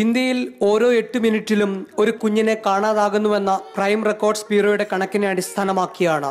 ഇന്ത്യയിൽ ഓരോ എട്ട് മിനിറ്റിലും ഒരു കുഞ്ഞിനെ കാണാതാകുന്നുവെന്ന ക്രൈം റെക്കോർഡ്സ് ബ്യൂറോയുടെ കണക്കിനെ അടിസ്ഥാനമാക്കിയാണ്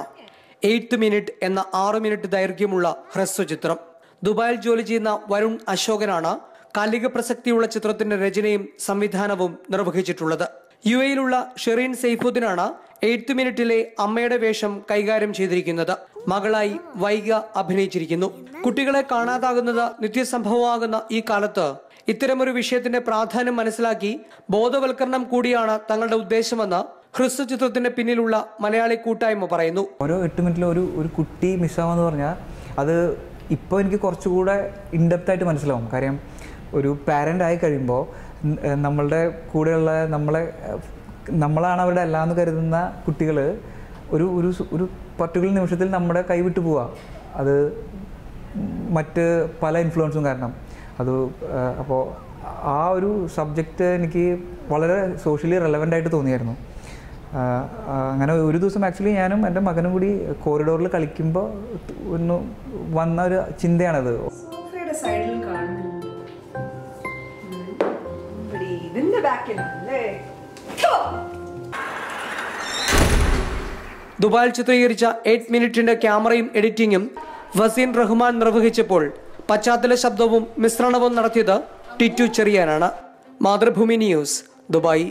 എയ്ത്ത് മിനിറ്റ് എന്ന ആറ് മിനിറ്റ് ദൈർഘ്യമുള്ള ഹ്രസ്വചിത്രം ദുബായിൽ ജോലി ചെയ്യുന്ന വരുൺ അശോകനാണ് കാലിക പ്രസക്തിയുള്ള ചിത്രത്തിന്റെ രചനയും സംവിധാനവും നിർവഹിച്ചിട്ടുള്ളത്. യു എയിലുള്ള ഷെറീൻ സെയ്ഫുദ്ദീനാണ് എയ്ത്ത് മിനിറ്റിലെ അമ്മയുടെ വേഷം കൈകാര്യം ചെയ്തിരിക്കുന്നത്. മകളായി വൈഗ അഭിനയിച്ചിരിക്കുന്നു. കുട്ടികളെ കാണാതാകുന്നത് നിത്യസംഭവമാകുന്ന ഈ കാലത്ത് ഇത്തരമൊരു വിഷയത്തിന്റെ പ്രാധാന്യം മനസ്സിലാക്കി ബോധവൽക്കരണം കൂടിയാണ് തങ്ങളുടെ ഉദ്ദേശമെന്ന് ഹ്രസ്വ ചിത്രത്തിന്റെ പിന്നിലുള്ള മലയാളി കൂട്ടായ്മ പറയുന്നു. ഓരോ എട്ട് മിനിറ്റിൽ ഒരു ഒരു കുട്ടി മിസ്സാവാന്ന് പറഞ്ഞാൽ അത് ഇപ്പോൾ എനിക്ക് കുറച്ചുകൂടെ ഇൻഡെപ്ത് ആയിട്ട് മനസ്സിലാവും. കാര്യം ഒരു പാരന്റ് ആയി കഴിയുമ്പോൾ നമ്മളുടെ കൂടെയുള്ള നമ്മളെ നമ്മളാണ് അവരുടെ എല്ലാം എന്ന് കരുതുന്ന കുട്ടികൾ ഒരു ഒരു ഒരു പർട്ടിക്കുലർ നിമിഷത്തിൽ നമ്മുടെ കൈവിട്ട് പോവുക അത് മറ്റ് പല ഇൻഫ്ലുവൻസും കാരണം. അത് അപ്പോൾ ആ ഒരു സബ്ജക്റ്റ് എനിക്ക് വളരെ സോഷ്യലി റെലവന്റ് ആയിട്ട് തോന്നിയായിരുന്നു. അങ്ങനെ ഒരു ദിവസം ആക്ച്വലി ഞാനും എന്റെ മകനും കൂടി കോറിഡോറിൽ കളിക്കുമ്പോൾ ഒന്ന് വന്ന ഒരു ചിന്തയാണത്. സൈഡിൽ കാണുന്നുണ്ട് ബാക്കിലല്ലേ ദുബായിൽ ചിത്രീകരിച്ച എയ്റ്റ് മിനിറ്റിന്റെ ക്യാമറയും എഡിറ്റിംഗും വസീൻ റഹ്മാൻ നിർവഹിച്ചപ്പോൾ പശ്ചാത്തല ശബ്ദവും മിശ്രണവും നടത്തിയത് ടിറ്റു ചെറിയാനാണ്. Mathrubhumi news Dubai.